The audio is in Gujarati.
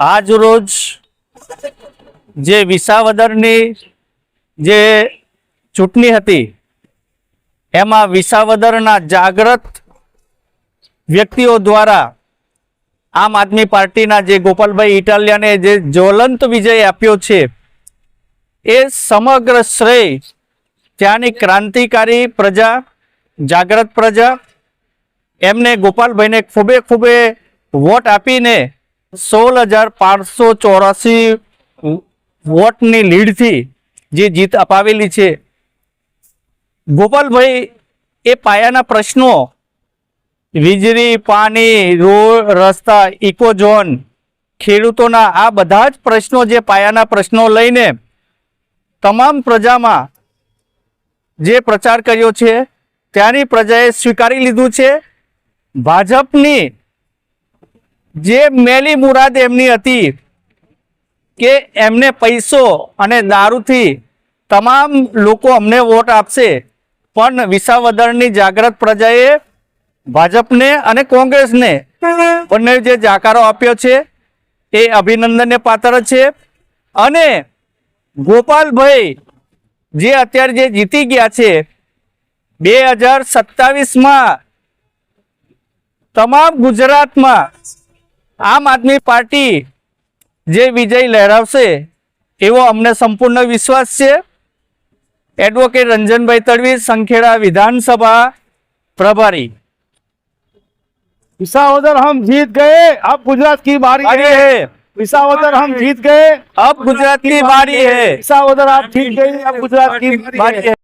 આજ રોજ જે વિસાવદરની જે ચૂંટણી હતી, એમાં વિસાવદરના જાગ્રત વ્યક્તિઓ દ્વારા આમ આદમી પાર્ટીના જે ગોપાલભાઈ ઇટાલિયાને જે જ્વલંત વિજય આપ્યો છે, એ સમગ્ર શ્રેય ત્યાંની ક્રાંતિકારી પ્રજા, જાગ્રત પ્રજા, એમને ગોપાલભાઈને ખૂબે ખૂબે વોટ આપીને સોળ હજાર પાંચસો ચોરાસી વોટની લીડથી જે જીત અપાવેલી છે. ગોપાલભાઈ, એ પાયાના પ્રશ્નો, વીજળી, પાણી, રોડ, રસ્તા, ઇકોઝોન, ખેડૂતોના આ બધા જ પ્રશ્નો જે પાયાના પ્રશ્નો લઈને તમામ પ્રજામાં જે પ્રચાર કર્યો છે, ત્યાંની પ્રજાએ સ્વીકારી લીધું છે. ભાજપની જે મેલી મુરાદ એમની હતી કે એમને પૈસો અને દારૂથી તમામ લોકો અમને વોટ આપશે, પણ વિસાવદરની જાગ્રત પ્રજાએ ભાજપને અને કોંગ્રેસને બંને જે જાકારો આપ્યો છે, એ અભિનંદનને પાત્ર છે. અને ગોપાલભાઈ જે અત્યારે જે જીતી ગયા છે, બે હજાર સત્તાવીસમાં તમામ ગુજરાતમાં આમ આદમી પાર્ટી જે વિજય લહેરાવશે એવો અમને સંપૂર્ણ વિશ્વાસ છે એડવોકેટ રંજનભાઈ તડવી સંખેડા વિધાનસભા પ્રભારી विसावदर हम जीत गए अब गुजरात की बारी बारी है है विसावदर हम जीत गए अब गुजरात की बारी है विसावदर आप जीत गए अब गुजरात की बारी बारी है